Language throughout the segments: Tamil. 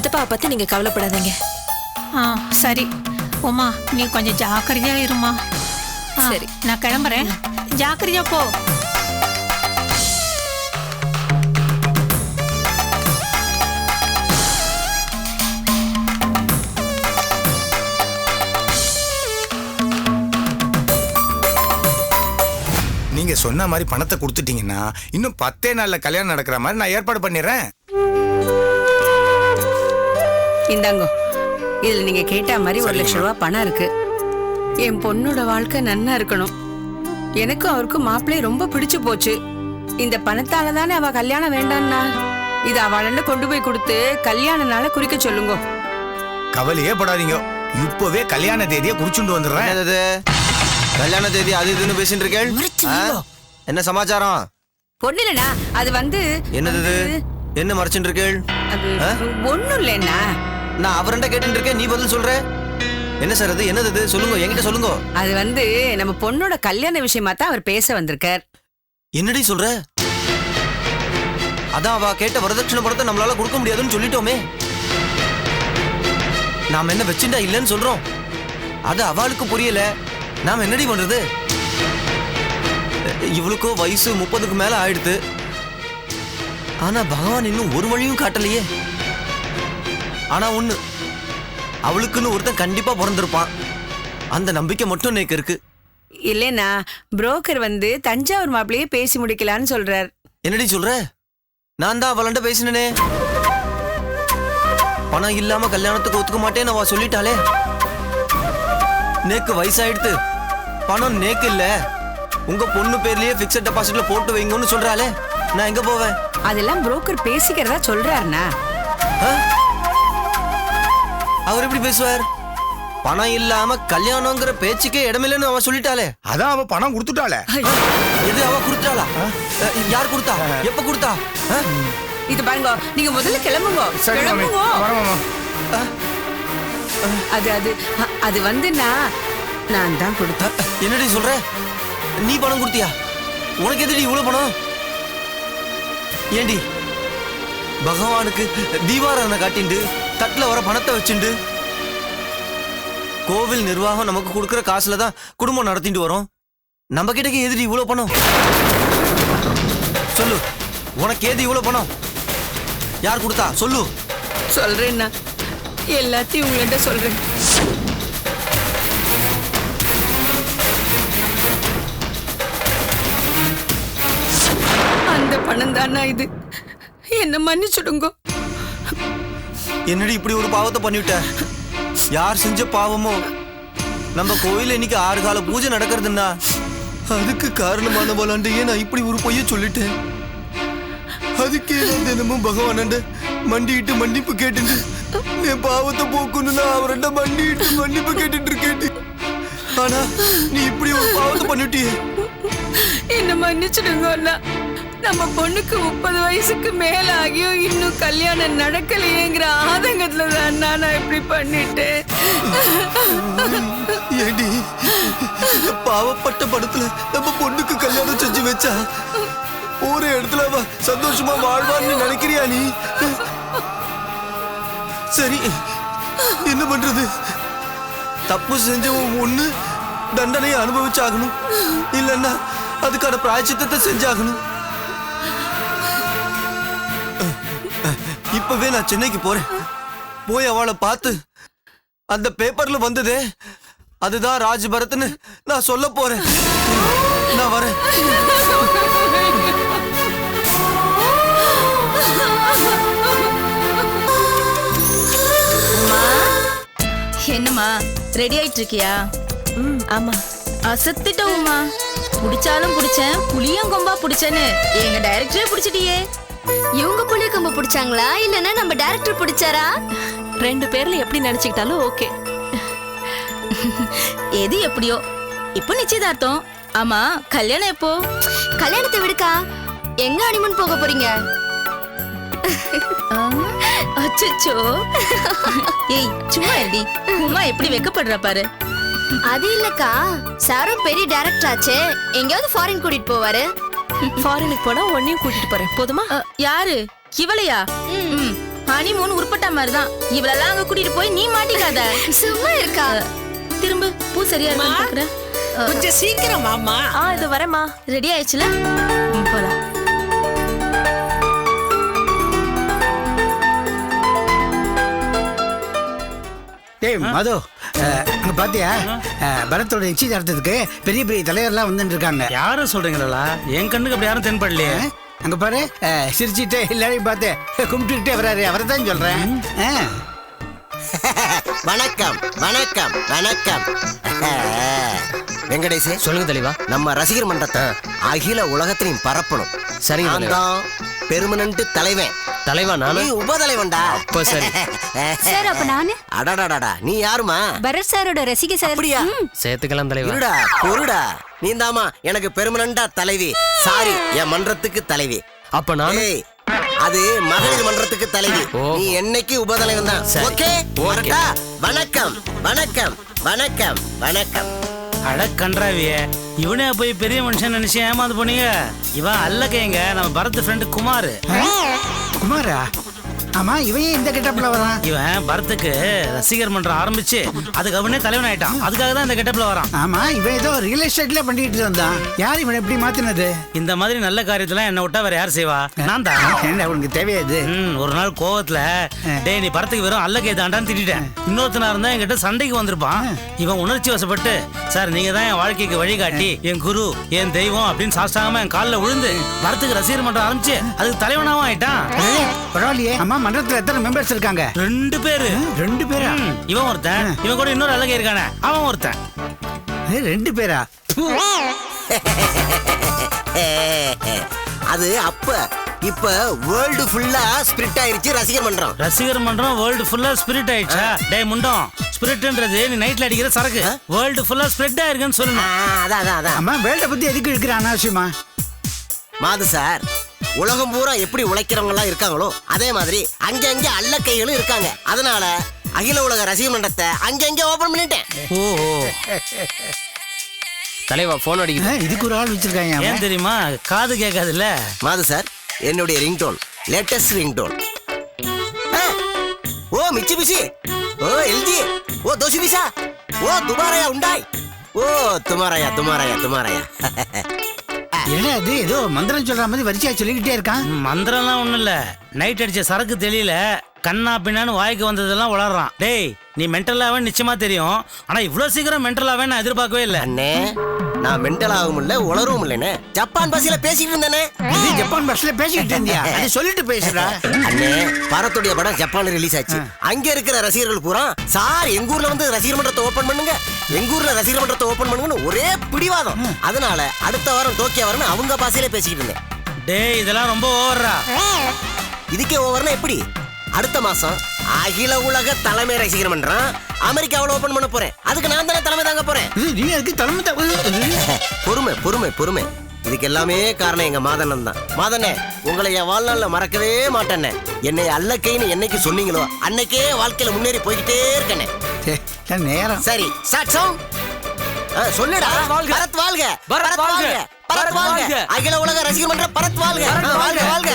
சித்தப்பாவை பத்தி நீங்க கவலைப்படாதீங்க. ஆ சரி. உமா நீ கொஞ்சம் ஜாக்கிரதையா இருமா. சரி. நான் கிளம்புறேன். ஜாக்கிரதையா போ. நீங்க சொன்ன மாதிரி பணத்தை கொடுத்துட்டீங்கன்னா இன்னும் பத்தே நாள்ல கல்யாணம் நடக்கிற மாதிரி நான் ஏற்பாடு பண்ணிடுறேன். இந்தாங்கோ இதுல நீங்க கேட்ட மாதிரி ஒரு லட்சம் ரூபாய் பணம் இருக்கு. என் பொண்ணோட வாழ்க்கை நன்னா இருக்கணும். எனக்கும் அவருக்கும் மாப்பிள்ளைய ரொம்ப பிடிச்சு போச்சு. இந்த பணத்தால தானே அவ கல்யாணம் வேண்டான்னா? இது அவளண்ட கொண்டு போய் கொடுத்து கல்யாண நாளை குறிக்க சொல்லுங்க. கவலையே படாதீங்க. இப்பவே கல்யாண தேதியை குறிச்சுட்டு வந்துடுறேன். என்னது கல்யாண தேதி அது இதுன்னு பேசிட்டு இருக்கேள்? ஆ? என்ன சமாச்சாரம்? பொண்ணு இல்லனா அது வந்து என்னது? என்ன மறைச்சுட்டு இருக்கேள்? அது? ஒண்ணும் இல்லைன்னா நான் அவரண்ட கேட்டுட்டு இருக்கேன் நீ பதில் சொல்ற? என்ன சார் அது? என்னது இது? சொல்லுங்க. என்கிட்ட சொல்லுங்க. அது வந்து நம்ம பொண்ணோட கல்யாண விஷயமா தான் அவர் பேச வந்திருக்கார். என்னடி சொல்ற? அதான் அவ கேட்ட வரதட்சணை பணத்தை நம்மளால கொடுக்க முடியாதுன்னு சொல்லிட்டோமே. நாம என்ன வச்சுட்டா இல்லைன்னு சொல்றோம். அது அவளுக்கு புரியல. நாம என்னடி பண்றது? இவளுக்கோ வயசு முப்பதுக்கு மேல ஆயிடுத்து. ஆனா பகவான் இன்னும் ஒரு வழியும் காட்டலையே. ஆனா ஒண்ணு அவளுக்குன்னு ஒருத்தன் கண்டிப்பா பிறந்திருப்பான். அந்த நம்பிக்கை மட்டும் எனக்கு இருக்கு. இல்லைன்னா புரோக்கர் வந்து தஞ்சாவூர் மாப்பிள்ளையே பேசி முடிக்கலான்னு சொல்றார். என்னடி சொல்ற? நான் தான் அவளண்ட பேசினனே. பணம் இல்லாம கல்யாணத்துக்கு ஒத்துக்க மாட்டேன்னு அவ சொல்லிட்டாளே. நேக்கு வயசாயிடுத்து பணம் நேக்கு இல்ல. உங்க பொண்ணு பேர்லயே பிக்சட் டெபாசிட்ல போட்டு வைங்கன்னு சொல்றாளே. நான் எங்க போவேன்? அதெல்லாம் புரோக்கர் பேசிக்கிறதா சொல்றாருண்ணா? அவர் எப்படி பேசுவார்? பணம் இல்லாம கல்யாணங்கிற பேச்சுக்கே இடமில்லைன்னு அவ சொல்லிட்டாளே. அதான் அவ பணம் கொடுத்துட்டாளே. எது அவ கொடுத்தாளா? யார் கொடுத்தா? எப்ப கொடுத்தா? இது பாருங்க நீங்க முதல்ல கிளம்புங்க. கிளம்புங்க. அது அது அது வந்து நான் தான் கொடுத்தேன். என்னடி சொல்ற? நீ பணம் கொடுத்தியா? உனக்கு எதுடி இவ்வளவு பணம்? ஏண்டி? பகவானுக்கு தீபாராதனை காட்டிண்டு தட்டில் வர பணத்தை வச்சுண்டு. கோவில் நிர்வாகம் நமக்கு கொடுக்குற காசுல தான் குடும்பம் நடத்திட்டு வரோம். நம்ம கிட்டக்கு எதிரி இவ்வளோ பணம்? சொல்லு. உனக்கு ஏது இவ்வளோ பணம்? யார் கொடுத்தா? சொல்லு. சொல்றேன்னா எல்லாத்தையும் உங்கள்கிட்ட சொல்றேன். அந்த பணம் தானா இது? என்ன மன்னிச்சுடுங்கோ. என்னடி இப்படி ஒரு பாவத்தை பண்ணிவிட்ட யார் செஞ்ச பாவமோ? நம்ம கோயில் இன்னைக்கு ஆறு கால பூஜை நடக்கிறதுன்னா அதுக்கு காரணமான போலாண்டையே நான் இப்படி ஒரு பொய்ய சொல்லிட்டேன். அதுக்கே தினமும் பகவானண்ட மண்டிட்டு மன்னிப்பு கேட்டுட்டு என் பாவத்தை போக்கணும் அவர்கிட்ட மண்டிட்டு மன்னிப்பு கேட்டுட்டு இருக்கேன் ஆனா நீ இப்படி ஒரு பாவத்தை பண்ணிட்டியே. என்ன மன்னிச்சிடுங்க அண்ணா. நம்ம பொண்ணுக்கு முப்பது வயசுக்கு மேல ஆகியும் இன்னும் கல்யாணம் நடக்கலையேங்கிற ஆதங்கத்துல தான் நான் இப்படி பண்ணிட்டேன். ஏண்டி? பாவப்பட்ட படத்துல நம்ம பொண்ணுக்கு கல்யாணம் செஞ்சு வச்சா ஒரு இடத்துல அவ சந்தோஷமா வாழ்வான்னு நினைக்கிறியா நீ? சரி என்ன பண்றது? தப்பு செஞ்சவன் ஒண்ணு தண்டனையை அனுபவிச்சாகணும். இல்லைன்னா அதுக்கான பிராய்ச்சித்தத்தை செஞ்சாகணும். இப்பவே நான் சென்னைக்கு போறேன். போய் அவளை பார்த்து அந்த பேப்பர்ல வந்ததே அதுதான் ராஜ்பரத்னு நான் சொல்ல போறேன். நான் வரேன். என்னம்மா ரெடி ஆயிட்டு இருக்கியா ம் ஆமா. அசத்திட்டோம்மா. புடிச்சாலும் புடிச்சேன் புளியம் கொம்பா புடிச்சேன்னு எங்க டைரக்டரே புடிச்சிட்டியே. இவங்க புளிய கம்பு பிடிச்சாங்களா? இல்லனா நம்ம டைரக்டர் பிடிச்சாரா? ரெண்டு பேர்ல எப்படி நினைச்சுக்கிட்டாலும் ஓகே. எது எப்படியோ? இப்போ நிச்சயதார்த்தம். ஆமா கல்யாணம் எப்போ? கல்யாணத்தை விடுக்கா. எங்க அனிமன் போக போறீங்க? அச்சோ ஏய் சும்மா இருடி. உமா எப்படி வெக்கப்படுறா பாரு. அது இல்லக்கா. சாரும் பெரிய டைரக்டர் ஆச்சே. எங்கேயாவது ஃபாரின் கூட்டிட்டு போவாரு. ஃபாரினுக்கு போனா உன்னையும் கூட்டிட்டு போறேன். போதுமா? யாரு? இவளையா? ஹனிமூன் உருப்பட்ட மாதிரி தான் இவளெல்லாம் அங்க கூட்டிட்டு போய் நீ மாட்டிக்காத. சும்மா இருக்கா? திரும்ப பூ சரியா பாக்குறேன். கொஞ்சம் சீக்கிரம் வாமா ஆ இது வரேம்மா. ரெடி ஆயிடுச்சுல? ம், போலாம். டேய் மது. அங்க பாத்தியா? பரத்தோட நிச்சயதார்த்தத்துக்கு பெரிய பெரிய தலைவர்லாம் வந்துட்டு இருக்காங்க யாரும் சொல்றீங்களா என் கண்ணுக்கு அப்படி யாரும் தென்படலையே. அங்க பாரு. சிரிச்சிட்டு எல்லாரையும் பார்த்து கும்பிட்டுக்கிட்டே வராரு. அவரை தான் சொல்றேன். வணக்கம் வணக்கம் வணக்கம். வெங்கடேசே சொல்லுங்க தெளிவா. நம்ம ரசிகர் மன்றத்தை அகில உலகத்திலையும் பரப்பணும். சரிங்க தான் பெருமனன்ட் தலைவன். தலைவா நானு? நீ உபதலைவன்டா. அப்ப சரி. சார் அப்ப நானு? அடடடடா நீ யாருமா? பரத் சாரோட ரசிக சார். அப்படியா? சேர்த்துக்கலாம் தலைவா. இருடா பொருடா. நீ தாமா எனக்கு பெருமனண்டா தலைவி. சாரி என் மன்றத்துக்கு தலைவி. அப்ப நான்? ஏய், அது மகளிர் மன்றத்துக்கு தலைவி. நீ என்னைக்கு உபதலைவன் தான் ஓகே? வரட்டா? வணக்கம் வணக்கம் வணக்கம் வணக்கம். அட கன்றாவிய இவனே போய் பெரிய மனுஷன் நினைச்சு ஏமாந்து போனீங்க? இவன் அல்லக்கைங்க நம்ம பரத் ஃப்ரெண்டு குமார். குமாரா ஆமா இவன் இந்த கெட்டப்ல வரான்? இவன் பரத்துக்கு ரசிகர் மன்றம் ஆரம்பிச்சு அதுக்கு அவனே தலைவன் ஆயிட்டான். அதுக்காக தான் இந்த கெட்டப்ல வரான். ஆமா இவன் ஏதோ ரியல் எஸ்டேட்ல பண்ணிட்டு இருந்தான். யார் இவன் எப்படி மாத்தினது? இந்த மாதிரி நல்ல காரியத்தெல்லாம் என்ன விட்டா வேற யார் செய்வா? நான் தான். என்ன உனக்கு தேவையாது ஒரு நாள் கோவத்துல டேய் நீ படத்துக்கு வெறும் அல்லக்கே தாண்டான்னு திட்டிட்டேன். இன்னொருத்தனா இருந்தா என்கிட்ட சண்டைக்கு வந்திருப்பான். இவன் உணர்ச்சி வசப்பட்டு சார் நீங்க தான் என் வாழ்க்கைக்கு வழிகாட்டி. என் குரு என் தெய்வம் அப்படின்னு சாஸ்தாகமா என் காலில் விழுந்து படத்துக்கு ரசிகர் மன்றம் ஆரம்பிச்சு அதுக்கு தலைவனாவும் ஆயிட்டான். பரவாயில்லையே. ஆமா மன்றத்துல எத்தனை மெம்பர்ஸ் இருக்காங்க? ரெண்டு பேரு. ரெண்டு பேரா? இவன் ஒருத்தன் இவன் கூட இன்னொரு அழகே இருக்கானே அவன் ஒருத்தன். ரெண்டு பேரா? அது அப்ப இப்ப வேர்ல்டு ஃபுல்லா ஸ்பிரிட் ஆயிருச்சு ரசிகர் மன்றம். ரசிகர் மன்றம் வேர்ல்டு ஃபுல்லா ஸ்பிரிட் ஆயிடுச்சா? டேய் முண்டம் ஸ்பிரிட்ன்றது நீ நைட்ல அடிக்கிற சரக்கு. வேர்ல்டு ஃபுல்லா ஸ்ப்ரெட் ஆயிருக்குன்னு சொல்லணும். அதான் அதான் அதான். ஆமா வேல்ட பத்தி எதுக்கு இருக்கிற அனாவசியமா மாது சார் உலகம் பூரா எப்படி உழைக்கிறவங்க எல்லாம் இருக்காங்களோ அதே மாதிரி அங்கங்க அல்ல கைகளும் இருக்காங்க. அதனால அகில உலக ரசிகர் மன்றத்தை அங்கங்க ஓபன் பண்ணிட்டேன். ஓ ஓ. தலைவா போன் அடிக்குது. இதுக்கு ஒரு ஆள் வச்சிருக்காங்க. ஏன் தெரியுமா? காது கேட்காதுல்ல? மாது சார் என்னுடைய ரிங்டோன் லேட்டஸ்ட் ரிங்டோன். ஓ மிச்சி பிசி ஓ எல்ஜி. ஓ தோசி பிசா. ஓ துமாராயா உண்டாய். ஓ துமாராயா துமாராயா துமாராயா என்னடா இது ஏதோ மந்திரம் சொல்ற மாதிரி வரிசையா சொல்லிக்கிட்டே இருக்கான். மந்திரம்லாம் ஒண்ணும் இல்ல. நைட் அடிச்ச சரக்கு தெளியல. கண்ணா பின்னான்னு வாய்க்கு வந்ததெல்லாம் உளறான். டேய் நீ மென்டலாவே நிச்சயமா தெரியும். ஆனா இவ்வளவு சீக்கிரம் மென்டலாவே நான் எதிர்பார்க்கவே இல்ல. அண்ணே நான் மென்டல் ஆகவும் இல்ல உளரவும் இல்லைண்ணே. ஜப்பான் பஸ்ல பேசிட்டு இருந்தேனே இது ஜப்பான் பஸ்ல பேசிக்கிட்டு இருந்தியா? அது சொல்லிட்டு பேசுடா. அண்ணே பாரத்துடைய படம் ஜப்பான்ல ரிலீஸ் ஆச்சு. அங்க இருக்கிற ரசிகர்கள் பூரா சார் எங்க ஊர்ல வந்து ரசிகர் மன்றத்தை ஓபன் பண்ணுங்க. எங்க ஊர்ல ரசிகர் மன்றத்தை ஓபன் பண்ணுங்கன்னு ஒரே பிடிவாதம். அதனால அடுத்த வாரம் டோக்கியோ வரணும் அவங்க பாசையில பேசிக்கிட்டு இருந்தேன். டேய் இதெல்லாம் ரொம்ப ஓவரா இதுக்கே ஓவர்னா எப்படி? அடுத்த மாசம் அகில உலக தலைமை ரசிகர் மன்றம் அமெரிக்காவில் ஓபன் பண்ண போறேன். அதுக்கு நான் தானே தலைமை தாங்க போறேன். இது நீ அதுக்கு தலைமை பொறுமை பொறுமை பொறுமை. இதுக்கு எல்லாமே காரணம் எங்க மாதண்ணன் தான். மாதண்ணே உங்களை என் வாழ்நாள்ல மறக்கவே மாட்டேனே என்னை அல்லக்கைன்னு என்னைக்கு சொன்னீங்களோ அன்னைக்கே வாழ்க்கையில முன்னேறி போய்கிட்டே இருக்கேனே நேரம்? சரி சாட்சம் சொல்லுடா. பரத் வாழ்க. பரத் வாழ்க. பரத் வாழ்க. அகில உலக ரசிகர் மன்ற பரத் வாழ்க. வாழ்க வாழ்க. வாழ்க.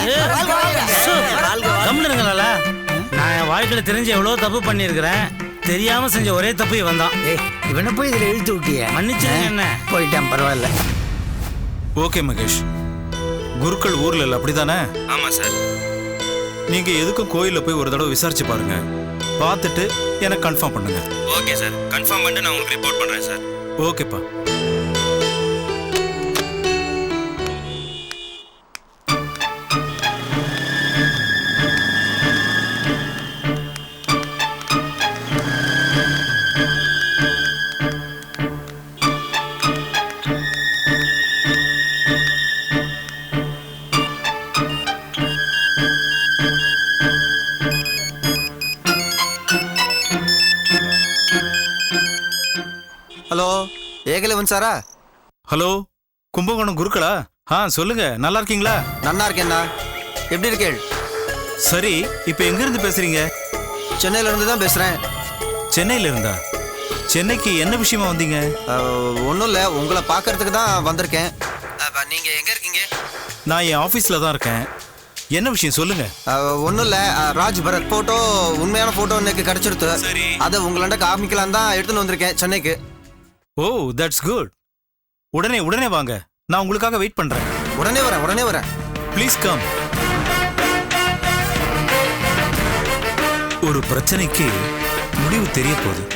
வாழ்க்கையில தெரிஞ்சு எவ்வளவு தப்பு பண்ணியிருக்கிறேன் தெரியாம செஞ்ச ஒரே தப்பு இவன் தான் ஏய் இவனை போய் இதுல இழுத்து விட்டிய? மன்னிச்சிருங்க என்ன? போயிட்டான் பரவாயில்ல. ஓகே மகேஷ். குருக்கள் ஊர்ல இல்ல அப்படிதானே? ஆமா சார். நீங்க எதுக்கும் கோயில்ல போய் ஒரு தடவை விசாரிச்சு பாருங்க. பார்த்துட்டு எனக்கு கன்ஃபார்ம் பண்ணுங்க. Okay sir. கன்ஃபார்ம் பண்ணிட்டு நான் உங்களுக்கு ரிப்போர்ட் பண்றேன் சார். ஓகேப்பா. ஏகலவன் சாரா? ஹலோ கும்பகோணம் குருக்களா? ஆ சொல்லுங்க நல்லா இருக்கீங்களா? நன்னா இருக்கேண்ணா எப்படி இருக்கேள்? சரி இப்போ எங்க இருந்து பேசுறீங்க? சென்னையில இருந்து தான் பேசுறேன். சென்னையில இருந்தா? சென்னைக்கு என்ன விஷயமா வந்தீங்க? ஒன்றும் இல்லை உங்களை பார்க்கறதுக்கு தான் வந்திருக்கேன். நீங்க எங்க இருக்கீங்க? நான் என் ஆஃபீஸில் தான் இருக்கேன். என்ன விஷயம் சொல்லுங்க. ஒன்றும் இல்லை ராஜ் பரத் ஃபோட்டோ உண்மையான ஃபோட்டோ எனக்கு கிடைச்சிருத்து. அதை உங்களாண்ட காமிக்கலாம் தான் எடுத்துன்னு வந்திருக்கேன் சென்னைக்கு. ஓ தட்ஸ் குட் உடனே உடனே வாங்க. நான் உங்களுக்காக வெயிட் பண்றேன். உடனே வரேன் உடனே வரேன். ப்ளீஸ் கம் ஒரு பிரச்சனைக்கு முடிவு தெரிய போகுது.